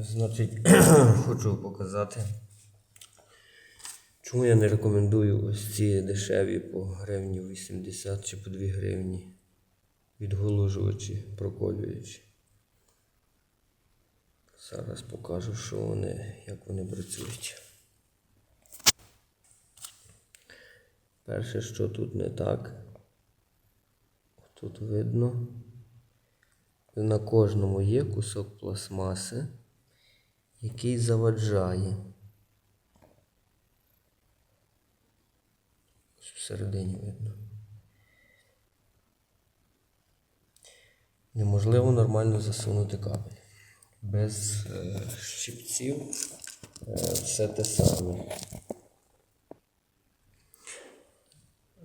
Значить, хочу показати, чому я не рекомендую ось ці дешеві по гривні 80 чи по 2 гривні відголужувачі, проколюючі. Зараз покажу, що вони, як вони працюють. Перше, що тут не так, тут видно, на кожному є кусок пластмаси, який заваджає. Ось Всередині видно. Неможливо нормально засунути кабель. Без е, щипців е, все те саме.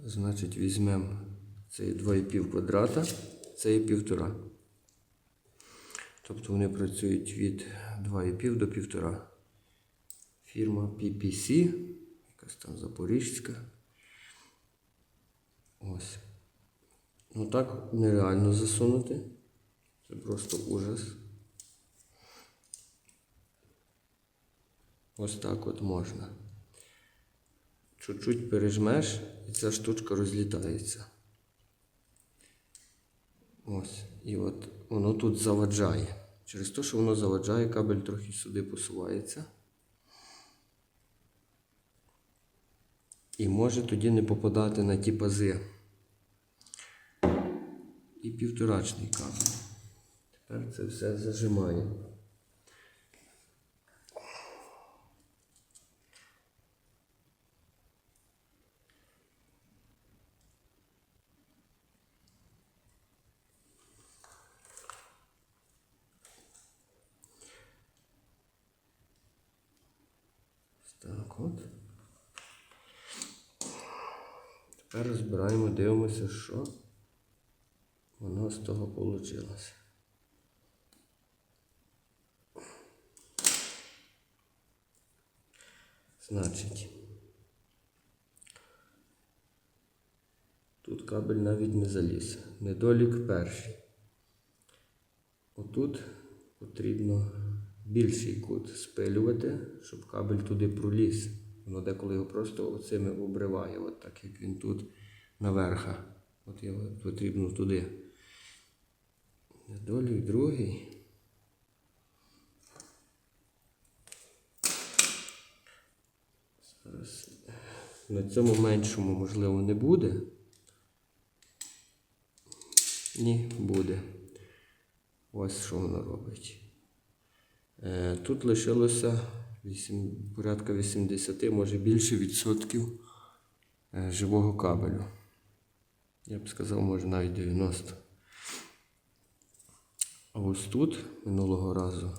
Значить, візьмемо цей 2,5 квадрата, це є півтора. Тобто вони працюють від 2,5 до 1,5. Фірма PPC, якась там запорізька. Ось. Ну так нереально засунути. Це просто ужас. Ось так от можна. Чуть-чуть пережмеш і ця штучка розлітається. Ось. І от воно тут заваджає. Через те, що воно заваджає, кабель трохи сюди посувається. І може тоді не попадати на ті пази. І півторачний кабель. Тепер це все зажимає. Так от. Тепер розбираємо, дивимося, що воно з того вийшло. Значить, тут кабель навіть не заліз. Недолік перший. Отут потрібно більший кут спилювати, щоб кабель туди проліз. Воно деколи його просто оцими обриває, от так як він тут наверха. От його потрібно туди. Недолік другий. Зараз на цьому меншому, можливо, не буде. Ні, буде. Ось що воно робить. Е, Тут лишилося вісім- порядка 80, може більше відсотків е, живого кабелю. Я б сказав, може навіть 90. А ось тут минулого разу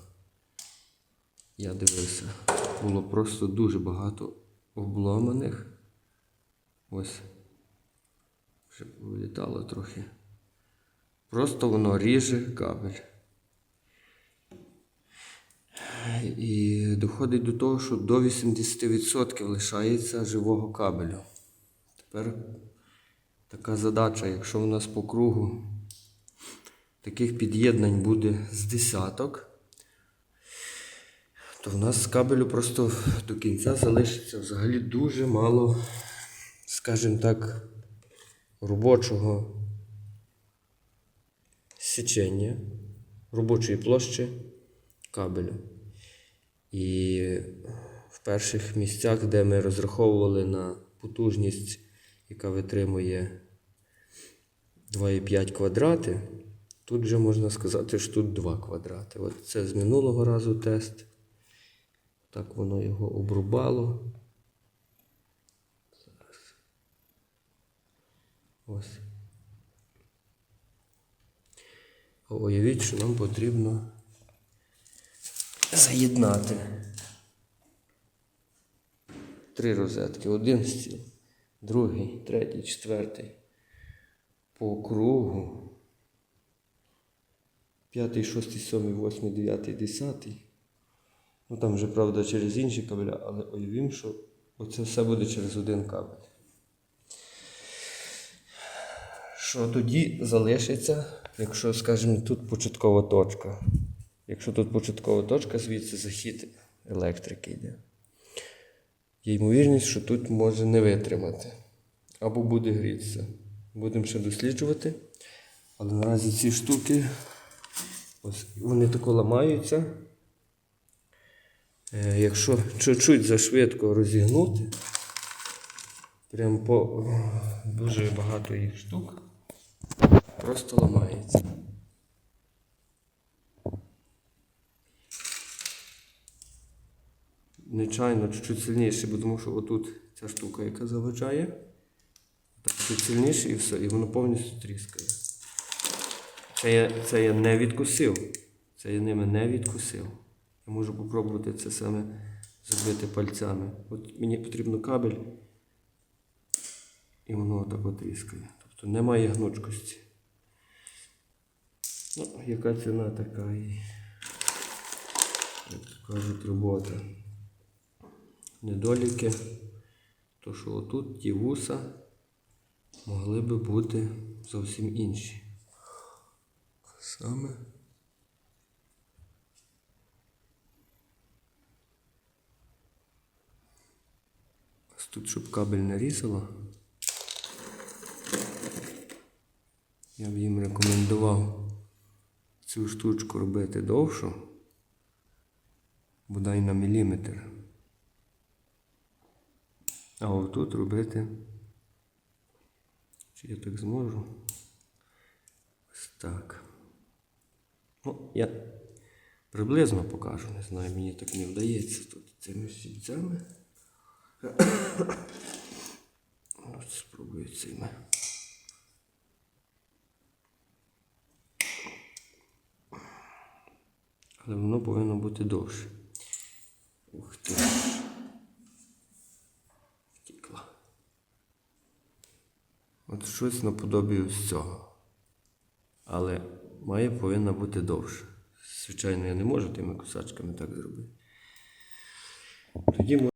я дивився, було просто дуже багато обламаних. Ось вже вилітало трохи. Просто воно ріже кабель. І доходить до того, що до 80% лишається живого кабелю. Тепер така задача, якщо у нас по кругу таких під'єднань буде з десяток, то в нас з кабелю просто до кінця залишиться взагалі дуже мало, скажімо так, робочого січення, робочої площі кабелю. І в перших місцях, де ми розраховували на потужність, яка витримує 2,5 квадрати, тут вже можна сказати, що тут 2 квадрати. От це з минулого разу тест. Так воно його обрубало. Зараз. Ось. Уявіть, що нам потрібно заєднати три розетки. Один стіл, другий, третій, четвертий. По кругу. П'ятий, шостий, сьомий, восьмий, дев'ятий, десятий. Ну там вже, правда, через інші кабеля, але уявімо, що оце все буде через один кабель. Що тоді залишиться, якщо, скажімо, тут початкова точка. Якщо тут початкова точка, звідси захід електрики йде. Є ймовірність, що тут може не витримати. Або буде грітися. Будемо ще досліджувати. Але наразі ці штуки, ось вони тако ламаються. Е, Якщо чуть-чуть зашвидко розігнути, прям по дуже багато їх штук, просто ламається. Нечайно чуть-чуть сильніше, бо тому що отут ця штука, яка заважає, так чуть сильніше і все, і воно повністю тріскає. Це я, це я не відкусив. Це я ними не відкусив. Я можу попробувати це саме зробити пальцями. От мені потрібно кабель, і воно отак от тріскає. Тобто немає гнучкості. Ну, яка ціна така і, як кажуть, робота. Недоліки, то що отут ті вуса могли би бути зовсім інші. Саме. Ось Тут, щоб кабель не різало, я б їм рекомендував цю штучку робити довшу, бодай на міліметр. А отут робити. Чи я так зможу? Ось так. Ну, я приблизно покажу, не знаю, мені так не вдається тут цими сільцями. Ось спробую цими. Але воно повинно бути довше. Ух ти. От щось наподобі з цього. Але має повинна бути довше. Звичайно, я не можу тими кусачками так зробити. Тоді